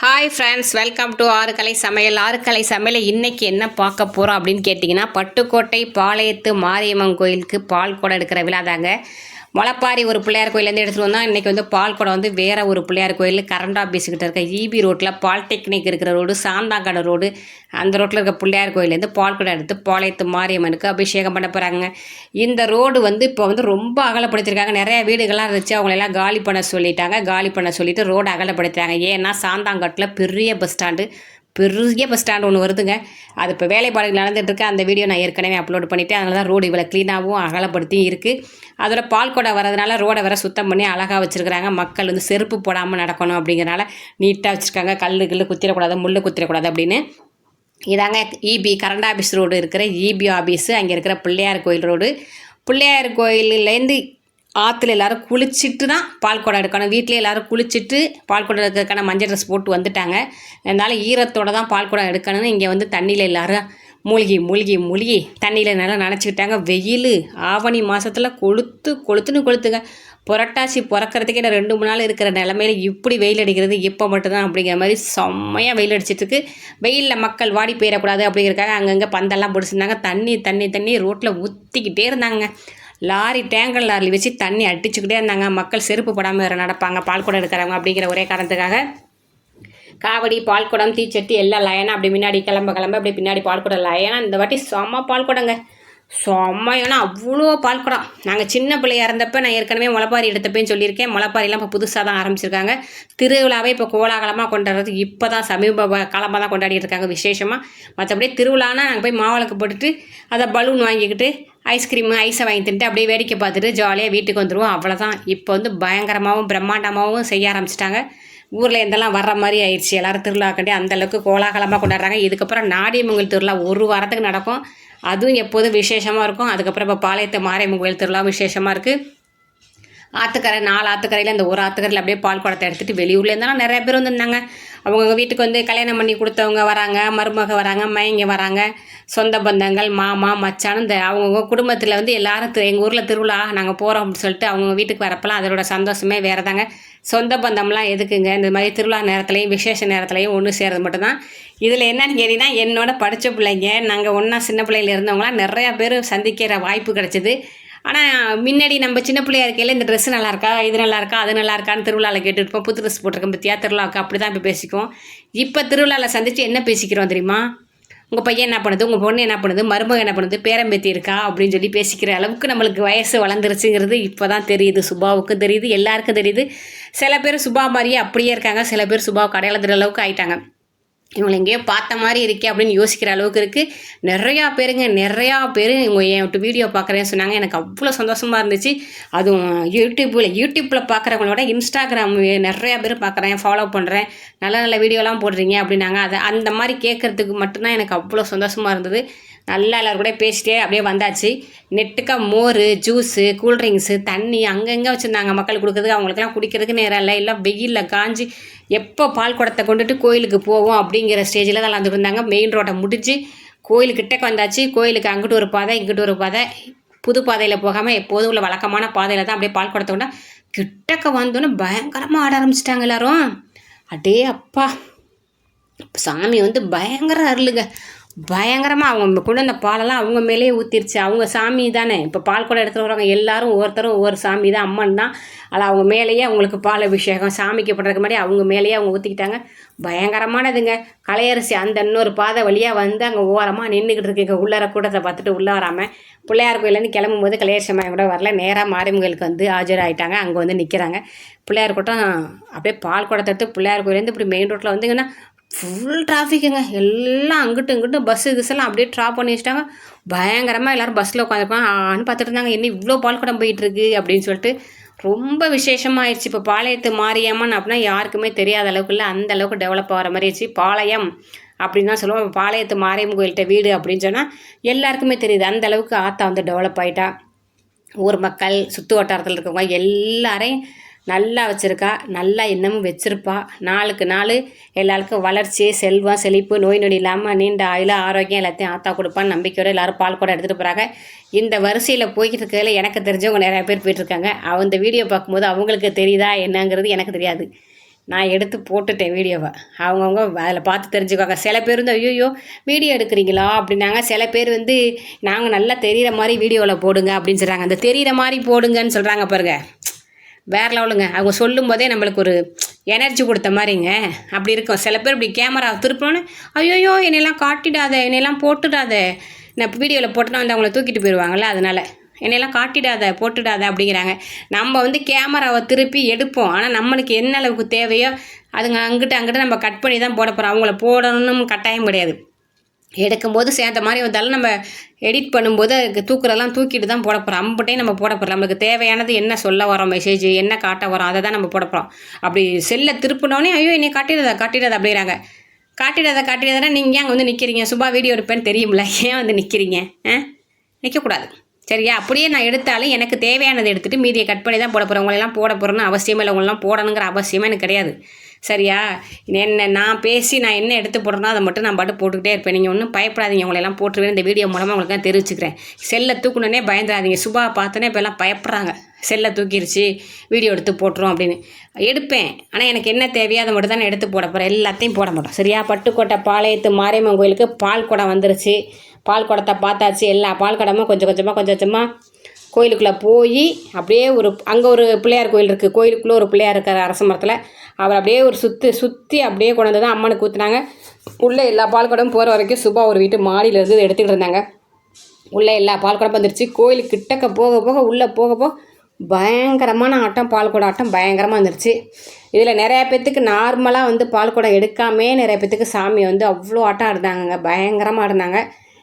Hi friends welcome to ஆறுக்கலை சமையல். ஆறுக்கலை சமையல் இன்னைக்கு என்ன பார்க்க போகிறோம் அப்படின்னு கேட்டிங்கன்னா பட்டுக்கோட்டை பாளையத்து மாரியம்மன் கோயிலுக்கு பால் குடம் எடுக்கிற விழா தாங்க முளப்பாரி ஒரு பிள்ளையார் கோயிலேருந்து எடுத்துகிட்டு வந்தால் இன்றைக்கி வந்து பால்குடம் வந்து வேறு ஒரு பிள்ளையார் கோயில் கரண்ட் ஆஃபீஸுக்கிட்ட இருக்க ஈபி ரோட்டில் பாலிடெக்னிக் இருக்கிற ரோடு சாந்தாங்கடை ரோடு அந்த ரோட்டில் இருக்க பிள்ளையார் கோயிலேருந்து பால்குடம் எடுத்து பாளையத்து மாரியம்மனுக்கு அபிஷேகம் பண்ண போகிறாங்க இந்த ரோடு வந்து இப்போ வந்து ரொம்ப அகலப்படுத்திருக்காங்க. நிறைய வீடுகள்லாம் இருந்துச்சு. அவங்களெல்லாம் காலி பண்ண சொல்லிட்டாங்க. காலி பண்ண சொல்லிவிட்டு ரோடு அகலப்படுத்துகிறாங்க ஏன்னா சாந்தாங்கட்டில் பெரிய பஸ் ஸ்டாண்டு பெரிய பஸ் ஸ்டாண்ட் ஒன்று வருதுங்க. அது இப்போ வேலைப்பாடுகள் நடந்துட்டு அந்த வீடியோ நான் ஏற்கனவே அப்லோட் பண்ணிவிட்டேன் அதனால தான் ரோடு இவ்வளோ க்ளீனாகவும் அகலப்படுத்தியும் இருக்குது அதோட பால் கொடை வரதுனால ரோடை வேற சுத்தம் பண்ணி அழகாக வச்சுருக்குறாங்க. மக்கள் வந்து செருப்பு போடாமல் நடக்கணும் அப்படிங்கிறனால நீட்டாக வச்சுருக்காங்க. கல் கில்லு குத்திடக்கூடாது முள் குத்திடக்கூடாது அப்படின்னு. இதாங்க இபி கரண்ட் ஆஃபீஸ் ரோடு இருக்கிற இபி ஆஃபீஸு அங்கே இருக்கிற பிள்ளையார் கோயில் ரோடு பிள்ளையார் கோயிலேருந்து ஆற்றுல எல்லாரும் குளிச்சுட்டு தான் பால் குடம் எடுக்கணும். வீட்டிலே எல்லாரும் குளிச்சுட்டு பால் குடம் எடுக்கிறதுக்கான மஞ்சள் ட்ரெஸ் போட்டு வந்துட்டாங்க. அதனால் ஈரத்தோடு தான் பால் குடம் எடுக்கணும்னு இங்கே வந்து தண்ணியில் எல்லாரும் மூழ்கி மூழ்கி மூழ்கி தண்ணியில் நல்லா நினச்சிக்கிட்டாங்க. வெயில் ஆவணி மாதத்தில் கொளுத்து கொளுத்துன்னு கொளுத்துங்க. புரட்டாசி பிறக்கிறதுக்கே நான் ரெண்டு மூணு நாள் இருக்கிற நிலமையில இப்படி வெயில் அடிக்கிறது இப்போ மட்டும்தான் அப்படிங்கிற மாதிரி செம்மையாக வெயில் அடிச்சிட்டிருக்கு வெயிலில் மக்கள் வாடி போயிடக்கூடாது அப்படிங்கிறக்காக அங்கங்கே பந்தெல்லாம் பிடிச்சிருந்தாங்க. தண்ணி தண்ணி தண்ணி ரோட்டில் ஊற்றிக்கிட்டே இருந்தாங்க. லாரி டேங்கர் லாரி வச்சு தண்ணி அடிச்சுக்கிட்டே இருந்தாங்க. மக்கள் செருப்பு போடாமல் வேறு நடப்பாங்க. பால்குடம் எடுக்கிறவங்க அப்படிங்கிற ஒரே காரணத்துக்காக. காவடி பால்குடம் தீச்சட்டி எல்லாம் லயனாக அப்படி முன்னாடி கிளம்ப கிளம்ப அப்படி பின்னாடி பால்குடம் லயனாக லயனா இந்த வாட்டி செம்ம பால்குடங்க செம்மையான அவ்வளோ பால்குடம் நாங்கள் சின்ன பிள்ளையாக இருந்தப்போ நான் ஏற்கனவே முளப்பாரி எடுத்தப்பேன்னு சொல்லியிருக்கேன். முளப்பாரிலாம் இப்போ புதுசாக தான் ஆரம்பிச்சிருக்காங்க. திருவிழாவே இப்போ கோலாகலமாக கொண்டாடுறது இப்போ தான் சமீப காலமாக தான் கொண்டாடிட்டு இருக்காங்க விசேஷமாக மற்றபடி திருவிழானா நாங்கள் போய் மாவிளக்கு போட்டுட்டு அதை பலூன் வாங்கிக்கிட்டு ஐஸ்கிரீமு ஐஸை வாங்கி தின்ட்டு அப்படியே வேடிக்கை பார்த்துட்டு ஜாலியாக வீட்டுக்கு வந்துடுவோம் அவ்வளோதான் இப்போ வந்து பயங்கரமாகவும் பிரம்மாண்டமாகவும் செய்ய ஆரம்பிச்சிட்டாங்க. ஊரில் எந்தெல்லாம் வர்ற மாதிரி ஆயிடுச்சு. எல்லோரும் திருவிழா கண்டி அந்தளவுக்கு கோலாகலமாக கொண்டாடுறாங்க. இதுக்கப்புறம் நாடியமங்கல் திருவிழா ஒரு வாரத்துக்கு நடக்கும். அதுவும் எப்போதும் விசேஷமாக இருக்கும். அதுக்கப்புறம் இப்போ பாளையத்து மாரியம்மன் கோயில் திருவிழா விசேஷமாக இருக்குது ஆற்றுக்கரை நாலு ஆற்றுக்கரையில் இந்த ஒரு ஆற்றுக்கரையில் அப்படியே பால் குடத்தை எடுத்துகிட்டு வெளியூர்லேருந்தாலும் நிறைய பேர் வந்துருந்தாங்க. அவங்க வீட்டுக்கு வந்து கல்யாணம் பண்ணி கொடுத்தவங்க வராங்க மருமக வராங்க மயங்க வராங்க. சொந்த பந்தங்கள் மாமா மச்சான் இந்த அவங்கவுங்க குடும்பத்தில் வந்து எல்லாரும் எங்கள் ஊரில் திருவிழா நாங்கள் போகிறோம் அப்படின்னு சொல்லிட்டு அவங்க வீட்டுக்கு வரப்பெல்லாம் அதோட சந்தோஷமே வேறு தாங்க சொந்த பந்தம்லாம் எதுக்குங்க? இந்த மாதிரி திருவிழா நேரத்துலையும் விசேஷ நேரத்துலையும் ஒன்று சேர்றது மட்டும்தான். இதில் என்னன்னு கேட்டிங்கன்னா என்னோட படித்த பிள்ளைங்க நாங்கள் ஒன்றா சின்ன பிள்ளையில இருந்தவங்களாம் நிறையா பேர் சந்திக்கிற வாய்ப்பு கிடச்சிது. ஆனால் முன்னாடி நம்ம சின்ன பிள்ளையா இருக்கையில் இந்த ட்ரெஸ் நல்லா இருக்கா இது நல்லா இருக்கா அது நல்லா இருக்கான்னு திருவிழாவில் கேட்டுருப்போம். புது ட்ரெஸ் போட்டிருக்கோம் பற்றியா திருவிழாவுக்கு அப்படி தான் இப்போ பேசிக்குவோம். இப்போ திருவிழாவில் சந்தித்து என்ன பேசிக்கிறோம் தெரியுமா? உங்கள் பையன் என்ன பண்ணுது? உங்கள் பொண்ணு என்ன பண்ணுது? மருமகன் என்ன பண்ணுது? பேரம்பேத்தி இருக்கா? அப்படின்னு சொல்லி பேசிக்கிற அளவுக்கு நம்மளுக்கு வயசு வளர்ந்துருச்சுங்கிறது இப்போ தான் தெரியுது. சுபாவுக்கும் தெரியுது எல்லாருக்கும் தெரியுது. சில பேர் சுபா மாதிரியே அப்படியே இருக்காங்க. சில பேர் சுபாவுக்கு அடையாளத்துற அளவுக்கு ஆயிட்டாங்க. இவங்களை எங்கேயோ பார்த்த மாதிரி இருக்கே அப்படின்னு யோசிக்கிற அளவுக்கு இருக்குது நிறையா பேருங்க நிறையா பேர் இவங்க என் வீடியோ பார்க்குறேன்னு சொன்னாங்க. எனக்கு அவ்வளோ சந்தோஷமாக இருந்துச்சு. அதுவும் யூடியூப்பில் யூடியூப்பில் பார்க்குறவங்களோட இன்ஸ்டாகிராம் நிறையா பேர் பார்க்குறேன் ஃபாலோ பண்ணுறேன் நல்ல நல்ல வீடியோலாம் போடுறீங்க அப்படின்னாங்க. அதை அந்த மாதிரி கேட்குறதுக்கு மட்டும்தான் எனக்கு அவ்வளோ சந்தோஷமாக இருந்தது. நல்லா எல்லோரும் கூட பேசிட்டே அப்படியே வந்தாச்சு. நெட்டுக்கா மோர் ஜூஸு கூல்ட்ரிங்க்ஸு தண்ணி அங்கங்கே வச்சுருந்தாங்க. மக்கள் கொடுக்குறதுக்கு அவங்களுக்குலாம் குடிக்கிறதுக்கு நேரம் இல்லை. எல்லாம் வெயிலில் காஞ்சி எப்போ பால் குடத்தை கொண்டுட்டு கோயிலுக்கு போவோம் அப்படிங்கிற ஸ்டேஜில் தான் வந்துட்டு இருந்தாங்க. மெயின் ரோட்டை முடித்து கோயிலுக்கிட்டக்கு வந்தாச்சு. கோயிலுக்கு அங்கிட்டு ஒரு பாதை இங்கிட்டு ஒரு பாதை. புது பாதையில் போகாமல் எப்போதும் உள்ள வழக்கமான பாதையில் தான் அப்படியே பால் குடத்தை கொண்டா கிட்டக்க வந்தோன்னே பயங்கரமாக ஆட ஆரம்பிச்சிட்டாங்க எல்லாரும். அடே அப்பா சாமி வந்து பயங்கர அருளுங்க. பயங்கரமாக அவங்க கொண்டு வந்த பாலெல்லாம் அவங்க மேலேயே ஊற்றிருச்சு அவங்க சாமி தானே. இப்போ பால் கூட எடுத்துகிட்டு வர்றவங்க எல்லாரும் ஒவ்வொருத்தரும் ஒவ்வொரு சாமி தான். அம்மன் தான். அதில் அவங்க மேலேயே அவங்களுக்கு பால் அபிஷேகம் சாமிக்கு பண்ணுறதுக்கு மாதிரி அவங்க மேலேயே அவங்க ஊற்றிக்கிட்டாங்க பயங்கரமானதுங்க. கலையரசி அந்த இன்னொரு பாதை வழியாக வந்து அங்கே ஓரமாக நின்றுக்கிட்டு இருக்கு. இங்கே உள்ளார கூட்டத்தை பார்த்துட்டு உள்ளே வராமல் பிள்ளையார் கோயிலேருந்து கிளம்பும் போது கலையரசி அம்மா கூட வரல. நேராக மாரியம்மங்களுக்கு வந்து ஆஜராகிட்டாங்க அங்கே வந்து நிற்கிறாங்க பிள்ளையார் கூட்டம் அப்படியே பால் குடத்தை எடுத்து பிள்ளையார் கோயிலேருந்து இப்படி மெயின் ரோட்டில் வந்தீங்கன்னா ஃபுல் டிராஃபிக்குங்க எல்லாம் அங்கிட்டு இங்கிட்டு பஸ்ஸு கிஸ்ஸெல்லாம் அப்படியே ட்ராப் பண்ணி வச்சிட்டாங்க. பயங்கரமாக எல்லோரும் பஸ்ஸில் உட்காந்துருப்பாங்க ஆன்னு பார்த்துட்டு இருந்தாங்க. என்ன இவ்வளோ பால்குடம் போயிட்டுருக்கு அப்படின்னு சொல்லிட்டு ரொம்ப விசேஷமாயிடுச்சு இப்போ பாளையத்து மாரியம்மன் அப்படின்னா யாருக்குமே தெரியாத அளவுக்கு இல்லை அந்த அளவுக்கு டெவலப் ஆகிற மாதிரி ஆச்சு பாளையம் அப்படின்னு தான் சொல்லுவோம். பாளையத்து மாரியம்மன் கோயில்கிட்ட வீடு அப்படின்னு சொன்னால் எல்லாருக்குமே தெரியுது. அந்த அளவுக்கு ஆத்தா வந்து டெவலப் ஆகிட்டா ஊர் மக்கள் சுற்று வட்டாரத்தில் இருக்கவங்க எல்லாரையும் நல்லா வச்சுருக்கா நல்லா இன்னமும் வச்சுருப்பா. நாளுக்கு நாள் எல்லாருக்கும் வளர்ச்சி செல்வம் செழிப்பு நோய் நொடி இல்லாமல் நீண்ட ஆயுள் ஆரோக்கியம் எல்லாத்தையும் ஆத்தா கொடுப்பான்னு நம்பிக்கையோடு எல்லோரும் பால் கூட எடுத்துகிட்டு போகிறாங்க இந்த வரிசையில் போய்கிட்டு இருக்கிறதுல எனக்கு தெரிஞ்சவங்க நிறையா பேர் போயிட்டுருக்காங்க அந்த வீடியோ பார்க்கும்போது அவங்களுக்கு தெரியுதா என்னங்கிறது எனக்கு தெரியாது. நான் எடுத்து போட்டுட்டேன் வீடியோவை. அவங்கவுங்க அதில் பார்த்து தெரிஞ்சுக்கோங்க சில பேர் வந்து ஐயோ வீடியோ எடுக்கிறீங்களா? அப்படின்னாங்க. சில பேர் வந்து நாங்கள் நல்லா தெரிகிற மாதிரி வீடியோவில் போடுங்க அப்படின்னு சொல்கிறாங்க அந்த தெரிகிற மாதிரி போடுங்கன்னு சொல்கிறாங்க பாருங்கள் வேற லெவலுங்க. அவங்க சொல்லும் போதே நம்மளுக்கு ஒரு எனர்ஜி கொடுத்த மாதிரிங்க. அப்படி இருக்கும். சில பேர் இப்படி கேமரா திருப்பினோன்னு ஐயோயோ என்னையெல்லாம் காட்டிடாத என்னையெல்லாம் போட்டுடாத. நான் வீடியோவில் போட்டுனா வந்து அவங்கள தூக்கிட்டு போயிடுவாங்கள்ல அதனால். என்னையெல்லாம் காட்டிடாத போட்டுடாத அப்படிங்கிறாங்க. நம்ம வந்து கேமராவை திருப்பி எடுப்போம். ஆனால் நம்மளுக்கு என்ன அளவுக்கு தேவையோ அதுங்க அங்கிட்ட அங்கிட்ட நம்ம கட் பண்ணி தான் போட போகிறோம் அவங்கள போடணும்னு கட்டாயம் கிடையாது. எடுக்கும்போது சேர்ந்த மாதிரி வந்தாலும் நம்ம எடிட் பண்ணும்போது அதுக்கு தூக்குறதெல்லாம் தூக்கிட்டு தான் போட போகிறோம் அம்பட்டையும் நம்ம போட போகிறோம் நம்மளுக்கு தேவையானது என்ன சொல்ல வரோம் மெசேஜ் என்ன காட்ட வரோம் அதை தான் நம்ம போட போகிறோம் அப்படி செல்லை திருப்பினோடனே ஐயோ என்னை காட்டிடாதா காட்டிடாத அப்படிங்கிறாங்க. காட்டிடாத காட்டிடாதனா நீங்கள் ஏன் வந்து நிற்கிறீங்க சுபா வீடியோ எடுப்பேன்னு தெரியும்ல. ஏன் வந்து நிற்கிறீங்க ஆ? நிற்கக்கூடாது சரியா? அப்படியே நான் எடுத்தாலும் எனக்கு தேவையானதை எடுத்துகிட்டு மீதியை கட் பண்ணி தான் போட போகிறேன் உங்களெல்லாம் போட போகிறேன்னு அவசியமே இல்லை. உங்களெல்லாம் போடணுங்கிற அவசியமே எனக்கு கிடையாது. சரியா? என்ன நான் பேசி நான் என்ன எடுத்து போடுறேனோ அதை மட்டும் நான் பாட்டு போட்டுக்கிட்டே இருப்பேன். நீங்கள் ஒன்றும் பயப்படாதீங்க. உங்களெல்லாம் போட்டுருவேன் இந்த வீடியோ மூலமாக உங்களுக்கு நான் தெரிவிச்சுக்கிறேன். செல்லை தூக்கணுன்னே பயந்துடாதீங்க. சுபா பார்த்தோன்னே இப்போ எல்லாம் பயப்படுறாங்க. செல்லை தூக்கிருச்சு வீடியோ எடுத்து போட்டுரும் அப்படின்னு. எடுப்பேன். ஆனால் எனக்கு என்ன தேவையோ அதை மட்டும் தான் எடுத்து போட போகிறேன் எல்லாத்தையும் போட மாட்டோம். சரியா? பட்டுக்கோட்டை பாளையத்து மாரியம்மன் கோயிலுக்கு பால் குடம் வந்துருச்சு. பால் குடத்தை பார்த்தாச்சு. எல்லா பால் குடமும் கொஞ்சம் கொஞ்சமாக கொஞ்சம் கொஞ்சமாக கோயிலுக்குள்ளே போய் அப்படியே ஒரு அங்கே ஒரு பிள்ளையார் கோயில் இருக்குது கோயிலுக்குள்ளே ஒரு பிள்ளையார் இருக்கார் அரச மரத்தில். அவர் அப்படியே ஒரு சுற்றி சுற்றி அப்படியே கொண்டு வந்து தான் அம்மனுக்கு ஊற்றுனாங்க உள்ளே எல்லா பால்குடமும் போகிற வரைக்கும் சுபா ஒரு வீட்டு மாடியிலேருந்து எடுத்துக்கிட்டு இருந்தாங்க. உள்ளே எல்லா பால்குடம் வந்துருச்சு. கோயிலுக்கு கிட்டக்க போக போக உள்ளே போக போக பயங்கரமான ஆட்டம் பால்குடம் ஆட்டம் பயங்கரமாக வந்துருச்சு. இதில் நிறையா பேர்த்துக்கு நார்மலாக வந்து பால்குடம் எடுக்காமே நிறைய பேர்த்துக்கு சாமி வந்து அவ்வளோ ஆட்டம் ஆடினாங்க பயங்கரமாக ஆடினாங்க.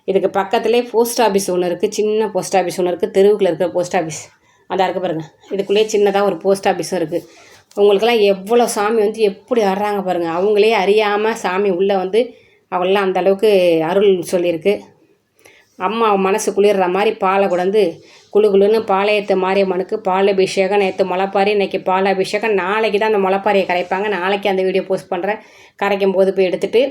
இதுக்கு பக்கத்துலேயே போஸ்ட் ஆஃபீஸ் ஒன்று இருக்குது சின்ன போஸ்ட் ஆஃபீஸ் ஒன்று இருக்குது தெருவுக்குள்ளே இருக்கிற போஸ்ட் ஆஃபீஸ் அதான் இருக்க பாருங்கள் இதுக்குள்ளேயே சின்னதாக ஒரு போஸ்ட் ஆஃபீஸும் இருக்குது உங்களுக்கெல்லாம் எவ்வளோ சாமி வந்து எப்படி ஆடுறாங்க பாருங்கள் அவங்களே அறியாமல் சாமி உள்ளே வந்து அவங்களாம் அந்தளவுக்கு அருள் சொல்லியிருக்கு. அம்மா மனசு குளிர்ற மாதிரி பாலை கொண்டு குளு குளுன்னு பாளையத்து மாரியம்மனுக்கு பால் அபிஷேகம் நேற்று முளப்பாரி இன்றைக்கி பால் அபிஷேகம். நாளைக்கு தான் அந்த முளப்பாரியை கரைப்பாங்க. நாளைக்கு அந்த வீடியோ போஸ்ட் பண்ணுறேன் கரைக்கும் போது போய் எடுத்துகிட்டு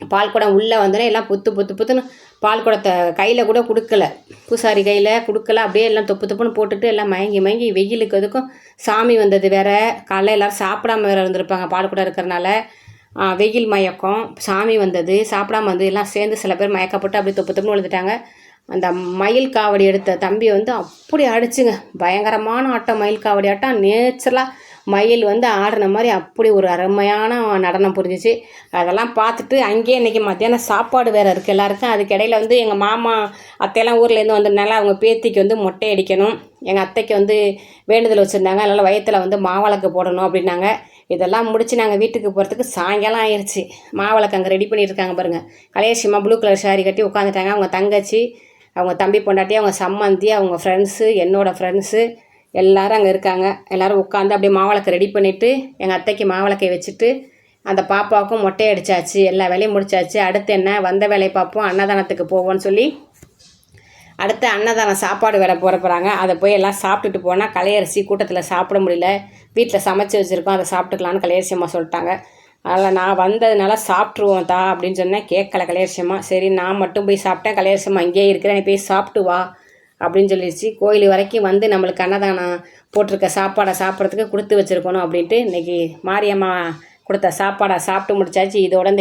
பால் குடம் உள்ளே வந்தோடனே எல்லாம் புத்து புத்து புத்துன்னு பால் குடத்தை கையில் கூட கொடுக்கல. பூசாரி கையில் கொடுக்கல. அப்படியே எல்லாம் தொப்பு தொப்புன்னு போட்டுட்டு எல்லாம் மயங்கி மயங்கி வெயிலுக்கு அதுக்கும் சாமி வந்தது வேற. காலைல எல்லோரும் சாப்பிடாம வேறு இருந்திருப்பாங்க பால் குடம் இருக்கிறனால. வெயில் மயக்கம். சாமி வந்தது. சாப்பிடாம வந்து எல்லாம் சேர்ந்து சில பேர் மயக்கப்பட்டு அப்படியே தொப்பு தொப்புன்னு விழுந்துட்டாங்க அந்த மயில் காவடி எடுத்த தம்பி வந்து அப்படி அடிச்சுங்க. பயங்கரமான ஆட்டம் மயில் காவடி ஆட்டம். நேச்சுரலாக மயில் வந்து ஆடின மாதிரி அப்படி ஒரு அருமையான நடனம் புரிஞ்சிச்சு. அதெல்லாம் பார்த்துட்டு அங்கேயே இன்றைக்கி மத்தியானம் சாப்பாடு வேறு இருக்குது எல்லாருக்கும். அதுக்கு இடையில வந்து எங்கள் மாமா அத்தையெல்லாம் ஊர்லேருந்து வந்ததுனால அவங்க பேத்திக்கு வந்து மொட்டை அடிக்கணும். எங்கள் அத்தைக்கு வந்து வேண்டுதல் வச்சுருந்தாங்க. அதனால் வயத்தில் வந்து மாவிளக்கு போடணும் அப்படின்னாங்க. இதெல்லாம் முடித்து நாங்கள் வீட்டுக்கு போகிறதுக்கு சாயங்காலம் ஆயிடுச்சு மாவிளக்கு அங்கே ரெடி பண்ணியிருக்காங்க பாருங்கள் கலையசிமா ப்ளூ கலர் சாரி கட்டி உட்காந்துட்டாங்க அவங்க தங்கச்சி அவங்க தம்பி பொண்டாட்டி அவங்க சம்மந்தி அவங்க ஃப்ரெண்ட்ஸு என்னோடய ஃப்ரெண்ட்ஸு எல்லோரும் அங்கே இருக்காங்க. எல்லோரும் உட்காந்து அப்படியே மாவிளக்கு ரெடி பண்ணிவிட்டு எங்கள் அத்தைக்கு மாவிளக்கை வச்சுட்டு அந்த பாப்பாவுக்கும் மொட்டை அடித்தாச்சு எல்லா வேலையும் முடிச்சாச்சு. அடுத்து என்ன? வந்த வேலையை பார்ப்போம். அன்னதானத்துக்கு போவோம்னு சொல்லி அடுத்து அன்னதானம் சாப்பாடு வேலை போட போகிறாங்க அதை போய் எல்லாம் சாப்பிட்டுட்டு போனால் கலையரிசி கூட்டத்தில் சாப்பிட முடியல. வீட்டில் சமைச்சு வச்சுருக்கோம். அதை சாப்பிட்டுக்கலான்னு கலையரிசி அம்மா சொல்லிட்டாங்க. அதில் நான் வந்ததுனால சாப்பிட்ருவோம் தா அப்படின்னு சொன்னேன். கேட்கல கலையரிசி அம்மா. சரி நான் மட்டும் போய் சாப்பிட்டேன். கலையரிசி அம்மா இங்கேயே இருக்கிறேன். போய் சாப்பிட்டு வா. அப்படின்னு சொல்லிடுச்சு கோயில் வரைக்கும் வந்து நம்மளுக்கு அன்னதானம் போட்டிருக்க சாப்பாடை சாப்பிட்றதுக்கு கொடுத்து வச்சுருக்கணும் அப்படின்ட்டு இன்றைக்கி மாரியம்மா கொடுத்த சாப்பாடை சாப்பிட்டு முடிச்சாச்சு. இதோட இந்த